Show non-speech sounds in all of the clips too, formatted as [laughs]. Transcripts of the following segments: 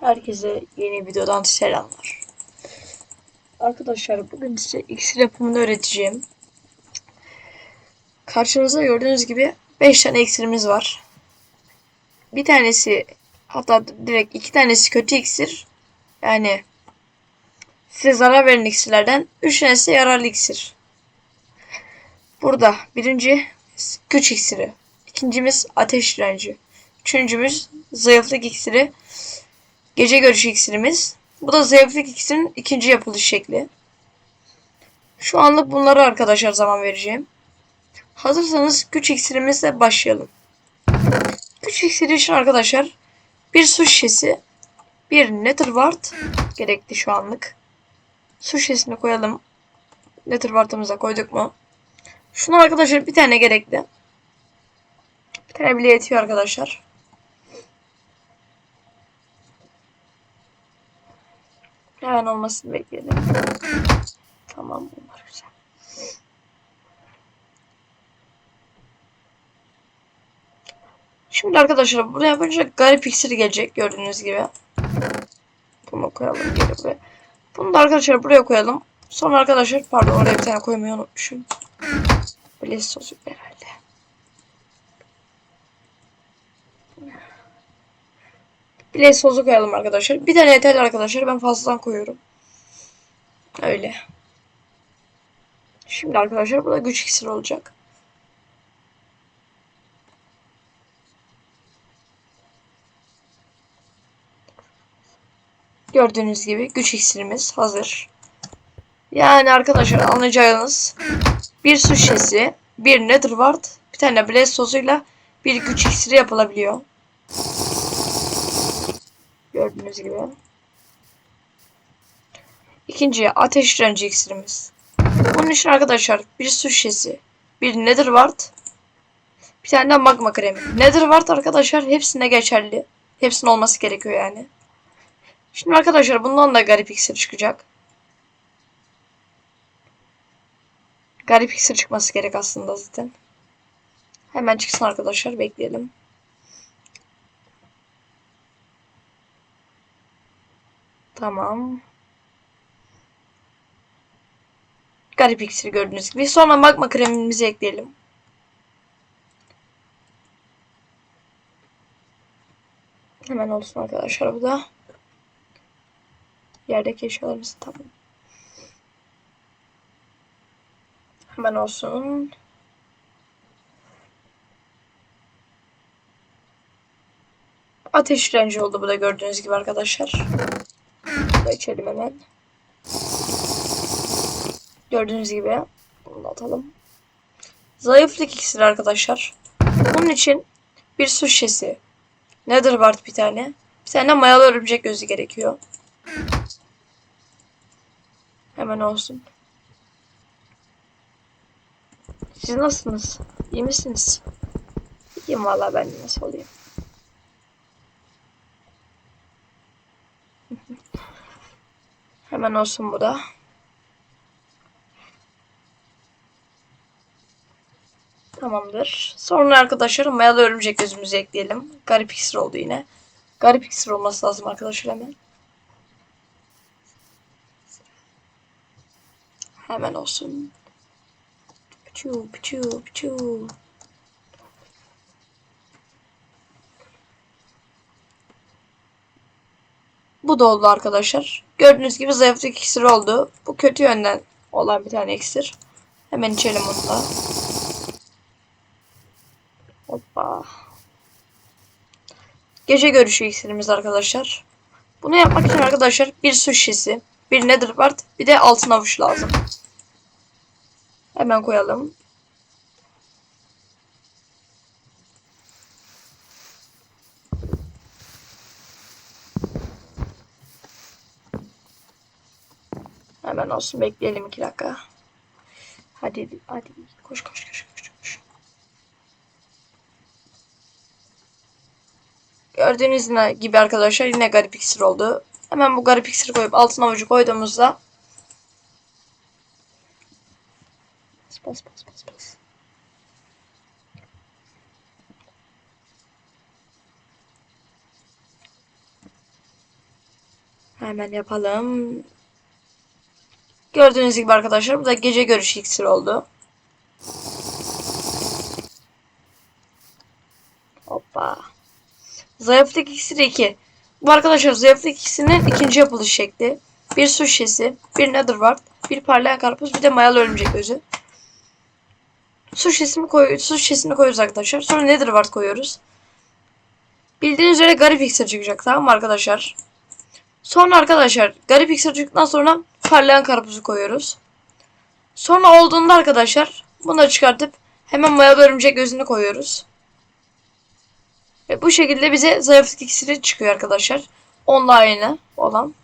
Herkese yeni videodan selamlar. Arkadaşlar bugün size iksir yapımını öğreteceğim. Karşınızda gördüğünüz gibi 5 tane iksirimiz var. Bir tanesi hatta direkt iki tanesi kötü iksir. Yani size zarar veren iksirlerden 3 tanesi yararlı iksir. Burada birinci güç iksiri. ikincimiz ateş direnci. Üçüncümüz zayıflık iksiri. Gece görüşü iksirimiz. Bu da zayıflık iksirinin ikinci yapılış şekli. Şu anlık bunları arkadaşlar zaman vereceğim. Hazırsanız güç iksirimizle başlayalım. Güç iksiri için arkadaşlar bir su şişesi, bir netherwart gerekli şu anlık. Su şişesini koyalım. Netherwart'ımıza koyduk mu? Şunu arkadaşlar bir tane gerekli. Bir tane bile yetiyor arkadaşlar. Hemen olmasını bekleyelim. Tamam bunlar güzel. Şimdi arkadaşlar buraya yapınca garip iksir gelecek gördüğünüz gibi. Bunu koyalım geri. Bunu da arkadaşlar buraya koyalım. Sonra arkadaşlar pardon oraya bir tane koymayı unutmuşum. Blaze sosu herhalde. Blaze sosu koyalım arkadaşlar. Bir tane yeterli arkadaşlar. Ben fazladan koyuyorum. Öyle. Şimdi arkadaşlar bu da güç iksiri olacak. Gördüğünüz gibi güç iksirimiz hazır. Yani arkadaşlar anlayacağınız bir su şişesi, bir netherwart, bir tane blaze sosuyla bir güç iksiri yapılabiliyor. Gördüğünüz gibi. İkinci ateş direnci iksirimiz. Bunun için arkadaşlar bir su şişesi, bir netherwart, bir tane de magma kremi. Netherwart arkadaşlar hepsine geçerli. Hepsinin olması gerekiyor yani. Şimdi arkadaşlar bundan da garip iksir çıkacak. Garip iksir çıkması gerek aslında zaten. Hemen çıksın arkadaşlar bekleyelim. Tamam. Garip iksiri gördüğünüz gibi. Sonra magma kremimizi ekleyelim. Hemen olsun arkadaşlar bu da. Yerdeki eşyalarımız tamam. Hemen olsun. Ateş direnci oldu bu da gördüğünüz gibi arkadaşlar. İçelim hemen. Gördüğünüz gibi bunu atalım. Zayıflık iksiri arkadaşlar. Bunun için bir su şişesi. Netherwart bir tane. Bir tane mayalı örümcek gözü gerekiyor. Hemen olsun. Siz nasılsınız? İyi misiniz? İyiyim valla ben de nasıl olayım. Hemen olsun bu da. Tamamdır. Sonra arkadaşlar mayalı örümcek gözümüzü ekleyelim. Garip iksir oldu yine. Garip iksir olması lazım arkadaşlar hemen. Hemen olsun. Piçu piçu piçu. Bu da oldu arkadaşlar. Gördüğünüz gibi zayıflık iksiri oldu. Bu kötü yönden olan bir tane iksir. Hemen içelim onu da. Hoppa. Gece görüşü iksirimiz arkadaşlar. Bunu yapmak için arkadaşlar bir su şişesi, bir netherwart, bir de altın avuç lazım. Hemen koyalım. Hemen olsun bekleyelim iki dakika. Hadi hadi koş koş koş koş koş. Gördüğünüz gibi arkadaşlar yine garip iksir oldu. Hemen bu garip iksiri koyup altın avucu koyduğumuzda Bas bas bas bas. Hemen yapalım. Gördüğünüz gibi arkadaşlar bu da gece görüş iksiri oldu. Hoppa. Zayıflık iksiri 2. Bu arkadaşlar zayıflık iksirinin ikinci yapılış şekli. Bir su şişesi, bir netherwart, bir parlayan karpuz, bir de mayalı örümcek gözü. Su şişesini, koy su şişesini koyuyoruz arkadaşlar. Sonra netherwart koyuyoruz. Bildiğiniz üzere garip iksir çıkacak tamam mı arkadaşlar? Sonra arkadaşlar garip iksir çıktıktan sonra parlayan karpuzu koyuyoruz. Sonra olduğunda arkadaşlar bunları çıkartıp hemen mayalı örümcek gözünü koyuyoruz. Ve bu şekilde bize zayıflık iksiri çıkıyor arkadaşlar. Onunla aynı olan.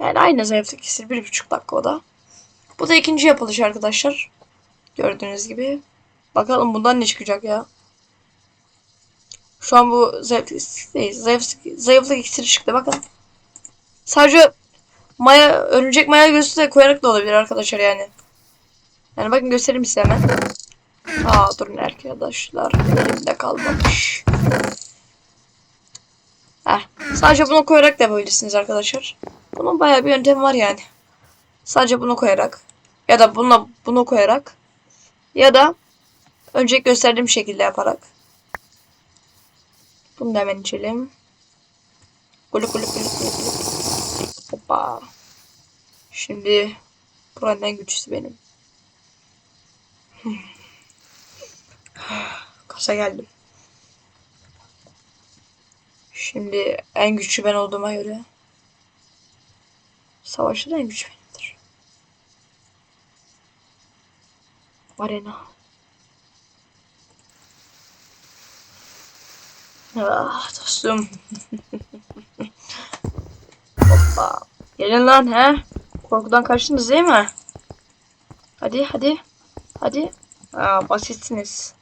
Yani aynı zayıflık iksiri. Bir buçuk dakika o da. Bu da ikinci yapılış arkadaşlar. Gördüğünüz gibi. Bakalım bundan ne çıkacak ya. Şu an bu zayıflık, değil, zayıflık, zayıflık iksiri çıktı bakın. Sadece maya, örümcek maya gözü de koyarak da olabilir arkadaşlar yani. Yani bakın göstereyim size hemen. Aa durun arkadaşlar. Elimde kalmamış. Heh, sadece bunu koyarak da yapabilirsiniz arkadaşlar. Bunun bayağı bir yöntemi var yani. Sadece bunu koyarak. Ya da bununla bunu koyarak. Ya da önce gösterdiğim şekilde yaparak. Bunu da hemen içelim. Gulu gulu gulu gulu gulu. Hoppa. Şimdi buranın en güçlüsü benim. [laughs] Kasa geldim. Şimdi en güçlü ben olduğuma göre savaşta da en güçlü benimdir. Arena. Ah dostum. [laughs] Hoppa. Gelin lan he. Korkudan kaçtınız değil mi? Hadi hadi. Hadi. Aa, basitsiniz.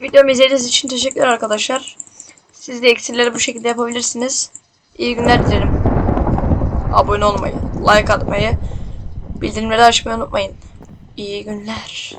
Videomu izlediğiniz için teşekkürler arkadaşlar. Siz de eksileri bu şekilde yapabilirsiniz. İyi günler dilerim. Abone olmayı, like atmayı, bildirimleri açmayı unutmayın. İyi günler.